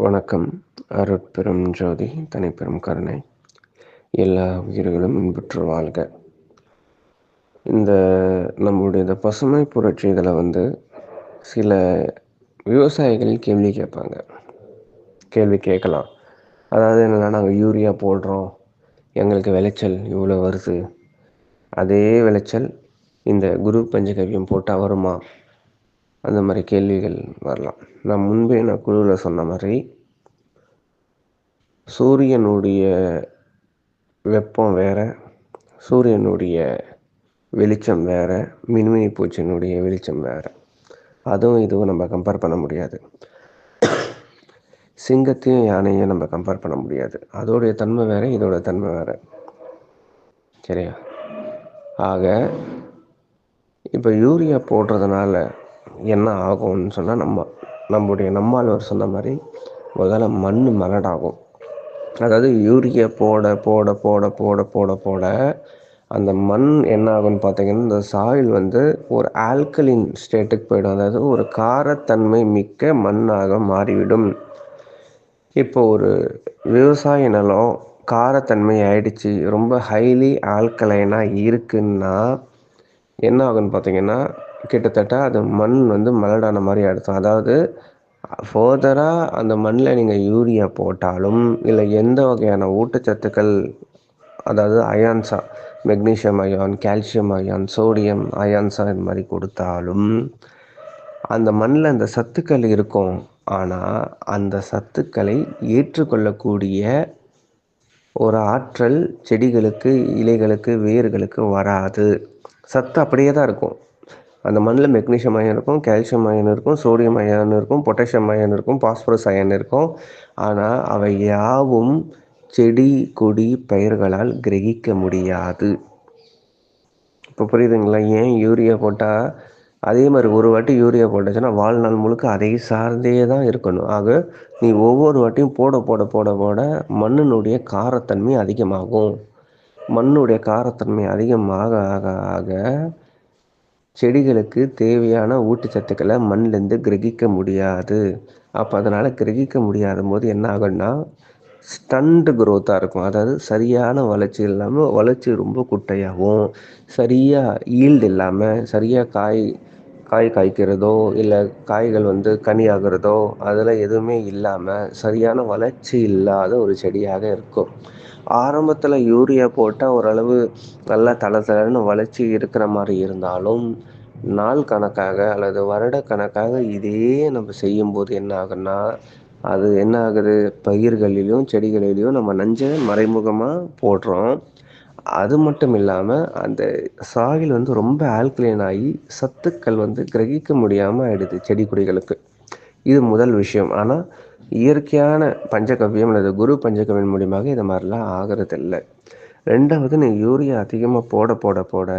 வணக்கம். அருட்பெரும் ஜோதி தனிப்பெரும் கருணை. எல்லா உயிர்களும் இன்புற்று வாழ்க. இந்த நம்முடைய இந்த பசுமை புரட்சி இதில் வந்து சில விவசாயிகள் கேள்வி கேட்பாங்க. கேள்வி கேட்கலாம். அதாவது என்னென்னா நாங்கள் யூரியா போடுறோம். எங்களுக்கு விளைச்சல் இவ்வளோ வருது. அதே விளைச்சல் இந்த குரு பஞ்சகவியம் போட்டால் வருமா? அந்த மாதிரி கேள்விகள் வரலாம். நான் முன்பே நான் குழுவில் சொன்ன மாதிரி சூரியனுடைய வெப்பம் வேறு சூரியனுடைய வெளிச்சம் வேறு மின்மினி பூச்சியினுடைய வெளிச்சம் வேறு. அதுவும் இதுவும் நம்ம கம்பேர் பண்ண முடியாது. சிங்கத்தையும் யானையும் நம்ம கம்பேர் பண்ண முடியாது. அதோடைய தன்மை வேறு இதோட தன்மை வேறு. சரியா? ஆக இப்போ யூரியா போடுறதுனால என்ன ஆகும்னு சொன்னால் நம்ம நம்முடைய நம்மாழ்வர் சொன்ன மாதிரி முதல்ல மண் மலடாகும் அதாவது யூரியா போட போட போட போட போட போட அந்த மண் என்ன ஆகும்னு பார்த்தீங்கன்னா இந்த சாயில் வந்து ஒரு ஆல்கலின் ஸ்டேட்டுக்கு போயிடும். அதாவது ஒரு காரத்தன்மை மிக்க மண்ணாக மாறிவிடும். இப்போ ஒரு விவசாய நிலம் காரத்தன்மை ஆயிடுச்சு ரொம்ப ஹைலி ஆல்கலைனாக இருக்குன்னா என்ன ஆகுன்னு பார்த்தீங்கன்னா கிட்டத்தட்ட அது மண் வந்து மலடான மாதிரி அர்த்தம் அதாவது ஃபர்தராக அந்த மண்ணில் நீங்கள் யூரியா போட்டாலும் இல்லை எந்த வகையான ஊட்டச்சத்துக்கள் அதாவது அயான்ஸா magnesium ion calcium ion sodium அயான்ஸா இது மாதிரி கொடுத்தாலும் அந்த மண்ணில் அந்த சத்துக்கள் இருக்கும். ஆனால் அந்த சத்துக்களை ஏற்றுக்கொள்ளக்கூடிய ஒரு ஆற்றல் செடிகளுக்கு இலைகளுக்கு வேர்களுக்கு வராது. சத்து அப்படியே தான் இருக்கும். அந்த மண்ணில் மெக்னீஷியம் அயன் இருக்கும் கால்சியம் அயன் இருக்கும் சோடியம் அயன் இருக்கும் பொட்டாசியம் அயன் இருக்கும் பாஸ்பரஸ் அயன் இருக்கும். ஆனால் அவை யாவும் செடி கொடி பயிர்களால் கிரகிக்க முடியாது. இப்போ புரியுதுங்களா? ஏன் யூரியா போட்டால் அதே மாதிரி ஒரு வாட்டி யூரியா போட்டுச்சுன்னா வாழ்நாள் முழுக்க அதை சார்ந்தே தான் இருக்கணும். ஆக நீ ஒவ்வொரு வாட்டியும் போட போட போட போட மண்ணினுடைய காரத்தன்மை அதிகமாகும். மண்ணுடைய காரத்தன்மை அதிகமாக ஆக ஆக செடிகளுக்கு தேவையான ஊட்டச்சத்துக்களை மண்ணிலேருந்து கிரகிக்க முடியாது. அப்போ அதனால் கிரகிக்க முடியாத போது என்ன ஆகும்னா ஸ்டண்டு குரோத்தாக இருக்கும். அதாவது சரியான வளர்ச்சி இல்லாமல் வளர்ச்சி ரொம்ப குட்டையாகவும் சரியாக ஈல்டு இல்லாமல் சரியாக காய் காய் காய்க்கிறதோ இல்லை காய்கள் வந்து கனி ஆகிறதோ அதில் எதுவுமே இல்லாமல் சரியான வளர்ச்சி இல்லாத ஒரு செடியாக இருக்கும். ஆரம்பத்தில் யூரியா போட்டால் ஓரளவு நல்லா தள தளன்னு வளர்ச்சி இருக்கிற மாதிரி இருந்தாலும் நாள் கணக்காக அல்லது வருட கணக்காக இதே நம்ம செய்யும்போது என்ன ஆகுன்னா அது என்ன ஆகுது? பயிர்களிலும் செடிகளிலையும் நம்ம நஞ்சை மறைமுகமாக போடுறோம். அது மட்டும் இல்லாமல் அந்த சாயில் வந்து ரொம்ப ஆல்கலைன் ஆகி சத்துக்கள் வந்து கிரகிக்க முடியாமல் ஆயிடுது செடி கொடிகளுக்கு இது முதல் விஷயம். ஆனால் இயற்கையான பஞ்சகவ்யம் அல்லது குரு பஞ்சகவியம் மூலியமாக இது மாதிரிலாம் ஆகிறது இல்லை ரெண்டாவது நீங்கள் யூரியா அதிகமாக போட போட போட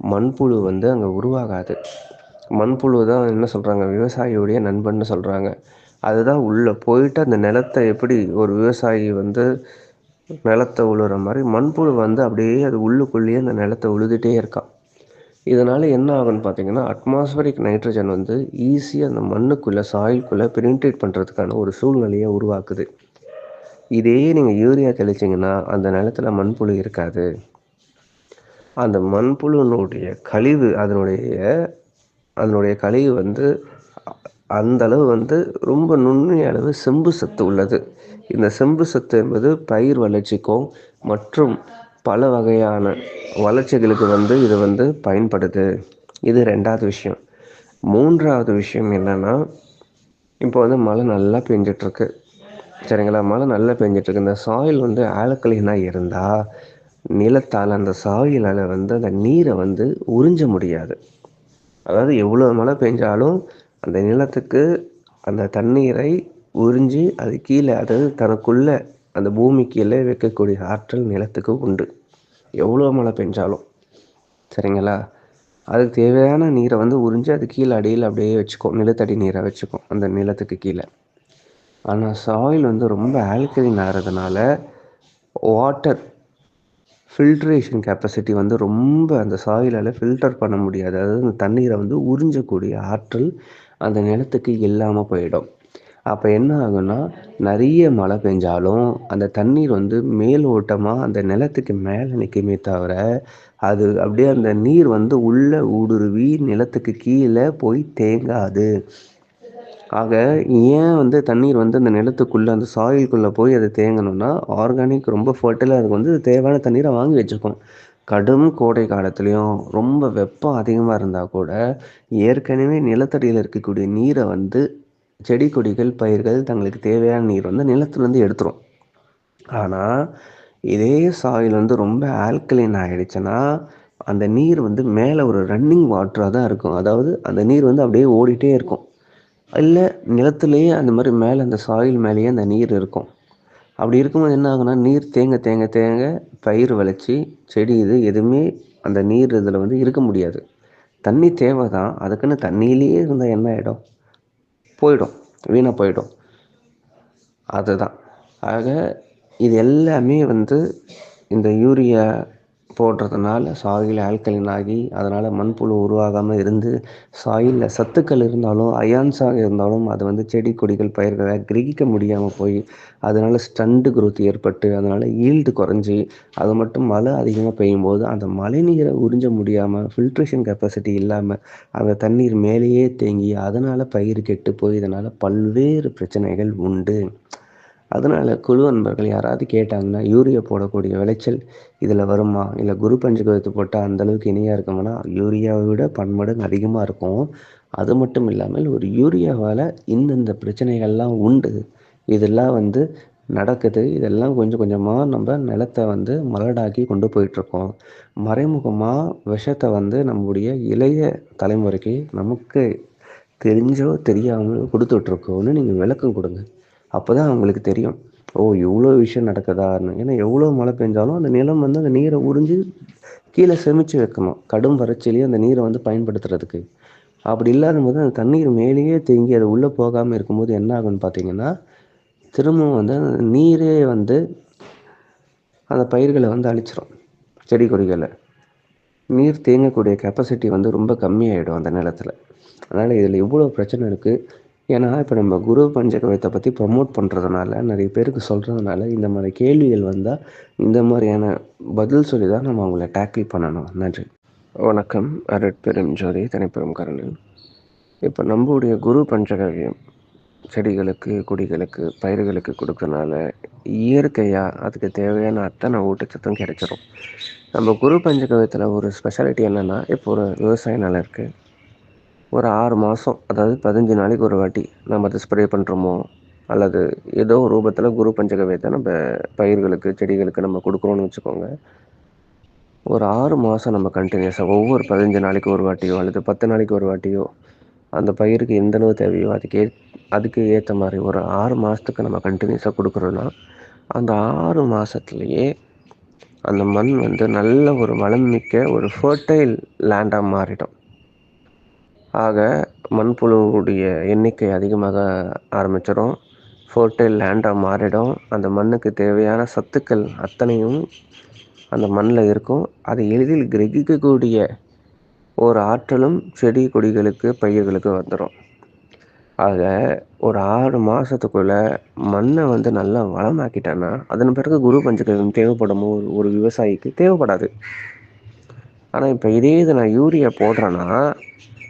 மண்புழு வந்து அங்கே உருவாகாது. மண்புழு தான் என்ன சொல்கிறாங்க விவசாயியுடைய நண்பன்னு சொல்கிறாங்க அதுதான் உள்ளே போயிட்டு அந்த நிலத்தை எப்படி ஒரு விவசாயி வந்து நிலத்தை உழுற மாதிரி மண்புழு வந்து அப்படியே அது உள்ளுக்குள்ளேயே அந்த நிலத்தை உழுதுகிட்டே இருக்கான். இதனால் என்ன ஆகுன்னு பார்த்தீங்கன்னா அட்மாஸ்பரிக் நைட்ரஜன் வந்து ஈஸியாக அந்த மண்ணுக்குள்ளே சாயில்குள்ளே பிரிண்டேட் பண்ணுறதுக்கான ஒரு சூழ்நிலையை உருவாக்குது. இதே நீங்கள் யூரியா தெளிச்சிங்கன்னா அந்த நிலத்தில் மண்புழு இருக்காது. அந்த மண்புழுனுடைய கழிவு அதனுடைய அதனுடைய கழிவு வந்து அந்த அளவு வந்து ரொம்ப நுண்ணிய அளவு செம்பு சத்து உள்ளது. இந்த செம்பு சத்து என்பது பயிர் வளர்ச்சிக்கும் மற்றும் பல வகையான வளர்ச்சிகளுக்கு வந்து இது வந்து பயன்படுது. இது ரெண்டாவது விஷயம். மூன்றாவது விஷயம் என்னென்னா இப்போ வந்து மழை நல்லா பெஞ்சிட்ருக்கு. சரிங்களா? மழை நல்லா பெஞ்சிட்ருக்கு. இந்த சாயில் வந்து ஆலக்கலினாக இருந்தால் நிலத்தால் அந்த சாயிலால் வந்து அந்த நீரை வந்து உறிஞ்ச முடியாது. அதாவது எவ்வளோ மழை பெஞ்சாலும் அந்த நிலத்துக்கு அந்த தண்ணீரை உறிஞ்சி அது கீழே அதாவது தனக்குள்ளே அந்த பூமி கீழே வைக்கக்கூடிய ஆற்றல் நிலத்துக்கு உண்டு. எவ்வளோ மழை பெஞ்சாலும். சரிங்களா? அதுக்கு தேவையான நீரை வந்து உறிஞ்சி அது கீழே அடியில் அப்படியே வச்சுக்கும் நிலத்தடி நீரை வச்சுக்கும் அந்த நிலத்துக்கு கீழே. ஆனால் சாயில் வந்து ரொம்ப ஆல்கலின் ஆகிறதுனால வாட்டர் ஃபில்ட்ரேஷன் கெப்பாசிட்டி வந்து ரொம்ப அந்த சாயிலால் ஃபில்டர் பண்ண முடியாது. அதாவது அந்த தண்ணீரை வந்து உறிஞ்சக்கூடிய ஆற்றல் அந்த நிலத்துக்கு இல்லாமல் போயிடும். அப்போ என்ன ஆகுன்னா நிறைய மழை பெஞ்சாலும் அந்த தண்ணீர் வந்து மேல் ஓட்டமாக அந்த நிலத்துக்கு மேலே நிற்குமே தவிர அது அப்படியே அந்த நீர் வந்து உள்ளே ஊடுருவி நிலத்துக்கு கீழே போய் தேங்காது. ஆக ஏன் வந்து தண்ணீர் வந்து அந்த நிலத்துக்குள்ளே அந்த சாயிலுக்குள்ளே போய் அது தேங்கணுன்னா ஆர்கானிக் ரொம்ப ஃபர்டிலாக இருக்கும். வந்து தேவையான தண்ணீரை வாங்கி வச்சுக்கு கடும் கோடை காலத்துலேயும் ரொம்ப வெப்பம் அதிகமாக இருந்தால் கூட ஏற்கனவே நிலத்தடியில் இருக்கக்கூடிய நீரை வந்து செடி கொடிகள் பயிர்கள் தங்களுக்கு தேவையான நீர் வந்து நிலத்துலேருந்து எடுத்துரும். ஆனால் இதே சாயில் வந்து ரொம்ப ஆல்கலைன் ஆகிடுச்சுன்னா அந்த நீர் வந்து மேலே ஒரு ரன்னிங் வாட்டராக தான் இருக்கும். அதாவது அந்த நீர் வந்து அப்படியே ஓடிட்டே இருக்கும். இல்லை நிலத்துலேயே அந்த மாதிரி மேலே அந்த சாயில் மேலேயே அந்த நீர் இருக்கும். அப்படி இருக்கும்போது என்ன ஆகுனா நீர் தேங்க தேங்க தேங்க பயிர் விளைச்சி செடி இது எதுவுமே அந்த நீர் இதில் வந்து இருக்க முடியாது. தண்ணி தேவை தான் அதுக்குன்னு தண்ணியிலேயே இருந்தால் என்ன ஆகிடும் போயிடும். வீணாக போயிடும். அதுதான். ஆக இது எல்லாமே வந்து இந்த யூரியா போடுறதுனால சாயில் ஆல்கலைன் ஆகி அதனால் மண்புழு உருவாகாமல் இருந்து சாயிலில் சத்துக்கள் இருந்தாலும் அயான்ஸாக இருந்தாலும் அது வந்து செடி கொடிகள் பயிர்களை கிரகிக்க முடியாமல் போய் அதனால் ஸ்டண்டு குரோத் ஏற்பட்டு அதனால் ஈல்டு குறைஞ்சி அது மட்டும் மழை அதிகமாக பெய்யும் பெய்யும்போது அந்த மழை நீரை உறிஞ்ச முடியாமல் ஃபில்ட்ரேஷன் கெப்பாசிட்டி இல்லாமல் அந்த தண்ணீர் மேலேயே தேங்கி அதனால் பயிர் கெட்டு போய் இதனால் பல்வேறு பிரச்சனைகள் உண்டு. அதனால குழு நண்பர்கள் யாராவது கேட்டாங்கன்னா யூரியா போடக்கூடிய விளைச்சல் இதில் வருமா? இல்லை குரு பஞ்சகவ்யத்து போட்டால் அந்த அளவுக்கு இணையா இருக்குமானா? யூரியாவை விட பன்மடங்கு அதிகமாக இருக்கும். அது மட்டும் இல்லாமல் ஒரு யூரியாவால் இந்தந்த பிரச்சனைகள்லாம் உண்டு. இதெல்லாம் வந்து நடக்குது. இதெல்லாம் கொஞ்சம் கொஞ்சமாக நம்ம நிலத்தை வந்து மலடாக்கி கொண்டு போயிட்டுருக்கோம். மறைமுகமாக விஷத்தை வந்து நம்முடைய இளைய தலைமுறைக்கு நமக்கு தெரிஞ்சோ தெரியாமலோ கொடுத்துட்ருக்கோன்னு நீங்கள் விளக்கம் கொடுங்க. அப்போதான் அவங்களுக்கு தெரியும். ஓ இவ்வளோ விஷயம் நடக்குதான்னு ஏன்னா எவ்வளோ மழை பெஞ்சாலும் அந்த நிலம் வந்து அந்த நீரை உறிஞ்சு கீழே செமிச்சு வைக்கணும். கடும் வறட்சியிலேயே அந்த நீரை வந்து பயன்படுத்துறதுக்கு. அப்படி இல்லாத போது அந்த தண்ணீர் மேலேயே தேங்கி அது உள்ளே போகாமல் இருக்கும்போது என்ன ஆகுன்னு பார்த்தீங்கன்னா திரும்பவும் வந்து அந்த நீரே வந்து அந்த பயிர்களை வந்து அழிச்சிரும். செடி கொடிகளை. நீர் தேங்கக்கூடிய கெப்பாசிட்டி வந்து ரொம்ப கம்மியாகிடும் அந்த நிலத்தில். அதனால் இதில் இவ்வளோ பிரச்சனை இருக்குது ஏன்னா இப்போ நம்ம குரு பஞ்சகவியத்தை பற்றி ப்ரமோட் பண்ணுறதுனால நிறைய பேருக்கு சொல்கிறதுனால இந்த மாதிரி கேள்விகள் வந்தால் இந்த மாதிரியான பதில் சொல்லி தான் நம்ம அவங்கள டேக்கிள் பண்ணணும். நன்றி. வணக்கம். அருட்பெரும் ஜோதி தனிப்பெரும் கருணை இப்போ நம்முடைய குரு பஞ்சகவியம் செடிகளுக்கு கொடிகளுக்கு பயிர்களுக்கு கொடுக்கறனால இயற்கையாக அதுக்கு தேவையான அத்தனை ஊட்டச்சத்தும் கெடச்சிடு நம்ம குரு பஞ்சகவியத்தில் ஒரு ஸ்பெஷாலிட்டி என்னென்னா இப்போ ஒரு விவசாய நிலம் இருக்குது ஒரு ஆறு மாதம் அதாவது பதினஞ்சு நாளைக்கு ஒரு வாட்டி நம்ம அதை ஸ்ப்ரே பண்ணுறோமோ அல்லது ஏதோ ரூபத்தில் குரு பஞ்சகவியத்தை நம்ம பயிர்களுக்கு செடிகளுக்கு நம்ம கொடுக்குறோன்னு வச்சுக்கோங்க. ஒரு ஆறு மாதம் நம்ம கண்டினியூஸாக ஒவ்வொரு பதினஞ்சு நாளைக்கு ஒரு வாட்டியோ அல்லது பத்து நாளைக்கு ஒரு வாட்டியோ அந்த பயிருக்கு எந்தளவு தேவையோ அதுக்கே அதுக்கு ஏற்ற மாதிரி ஒரு ஆறு மாதத்துக்கு நம்ம கண்டினியூஸாக கொடுக்குறோன்னா அந்த ஆறு மாதத்துலேயே அந்த மண் வந்து நல்ல ஒரு வளம் மிக்க ஒரு ஃபர்டைல் லேண்டாக மாறிடும். ஆக மண்புழுவுடைய எண்ணிக்கை அதிகமாக ஆரம்பிச்சிடும். ஃபர்டைல் லேண்டாக மாறிடும். அந்த மண்ணுக்கு தேவையான சத்துக்கள் அத்தனையும் அந்த மண்ணில் இருக்கும். அதை எளிதில் கிரகிக்கக்கூடிய ஒரு ஆற்றலும் செடி கொடிகளுக்கு பயிர்களுக்கு வந்துடும். ஆக ஒரு ஆறு மாதத்துக்குள்ளே மண்ணை வந்து நல்லா வளமாக்கிட்டேன்னா அதன் பிறகு குரு பஞ்சகவ்யம் தேவைப்படும் ஒரு விவசாயிக்கு தேவைப்படாது. ஆனால் இப்போ இதே இது நான் யூரியா போடுறேன்னா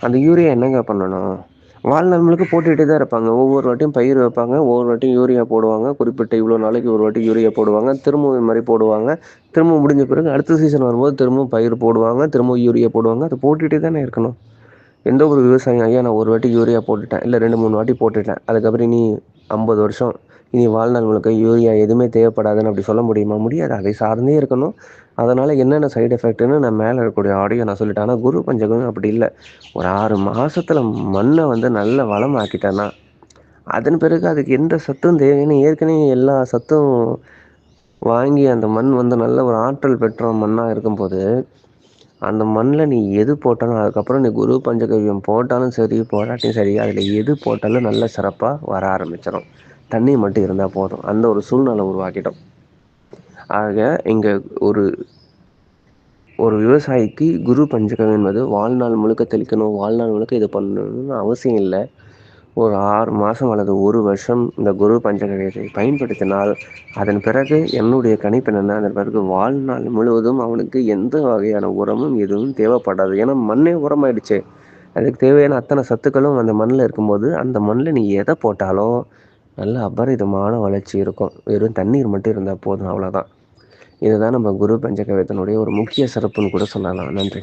அந்த யூரியா என்னங்க பண்ணணும்? வாழ்நாள் முழுக்க போட்டுட்டே தான் இருப்பாங்க. ஒவ்வொரு வாட்டியும் பயிர் வைப்பாங்க. ஒவ்வொரு வாட்டியும் யூரியா போடுவாங்க. குறிப்பிட்ட இவ்வளோ நாளைக்கு ஒரு வாட்டி யூரியா போடுவாங்க. திரும்ப இது மாதிரி போடுவாங்க. திரும்ப முடிஞ்ச பிறகு அடுத்த சீசன் வரும்போது திரும்ப பயிர் போடுவாங்க. திரும்ப யூரியா போடுவாங்க. அது போட்டுகிட்டே தானே இருக்கணும். எந்த ஒரு விவசாயம் ஐயா நான் ஒரு வாட்டி யூரியா போட்டுட்டேன். இல்லை ரெண்டு மூணு வாட்டி போட்டுட்டேன். அதுக்கப்புறம் நீ ஐம்பது வருஷம் இனி வாழ்நாள் முழுக்க யூரியா எதுவுமே தேவைப்படாதுன்னு அப்படி சொல்ல முடியுமா? முடியாது. அதை சார்ந்தே இருக்கணும். அதனால என்னென்ன சைட் எஃபெக்ட்னு நான் மேலே இருக்கக்கூடிய ஆடியோ நான் சொல்லிட்டேன். ஆனால் குரு பஞ்சகம் அப்படி இல்லை. ஒரு ஆறு மாதத்தில் மண்ணை வந்து நல்ல வளமாக்கிட்டன்னா அதன் பிறகு அதுக்கு எந்த சத்தும் தேவைன்னு ஏற்கனவே எல்லா சத்தும் வாங்கி அந்த மண் வந்து நல்ல ஒரு ஆற்றல் பெற்ற மண்ணாக இருக்கும்போது அந்த மண்ணில் நீ எது போட்டாலும் அதுக்கப்புறம் நீ குரு பஞ்சகவ்யம் போட்டாலும் சரி போராட்டியும் சரி அதில் எது போட்டாலும் நல்ல சிறப்பாக வர ஆரம்பிச்சிடும் தண்ணி மட்டும் இருந்தால் போதும். அந்த ஒரு சூழ்நிலை உருவாக்கிட்டோம். ஆக இங்கே ஒரு ஒரு விவசாயிக்கு குரு பஞ்சகம் என்பது வாழ்நாள் முழுக்க தெளிக்கணும் வாழ்நாள் முழுக்க இது பண்ணணும்னு அவசியம் இல்லை. ஒரு ஆறு மாதம் அல்லது ஒரு வருஷம் இந்த குரு பஞ்சகவியத்தை பயன்படுத்தினால் அதன் பிறகு என்னுடைய கணிப்பு என்னென்னா அதன் பிறகு வாழ்நாள் முழுவதும் அவனுக்கு எந்த வகையான உரமும் எதுவும் தேவைப்படாது. ஏன்னா மண்ணே உரமாயிடுச்சு. அதுக்கு தேவையான அத்தனை சத்துக்களும் அந்த மண்ணில் இருக்கும்போது அந்த மண்ணில் நீ எதை போட்டாலும் நல்ல அபரிதமான வளர்ச்சி இருக்கும். வெறும் தண்ணீர் மட்டும் இருந்தால் போதும் அவ்வளோதான் இதுதான் நம்ம குரு பஞ்சகவியத்தினுடைய ஒரு முக்கிய சிறப்புன்னு கூட சொல்லலாம். நன்றி.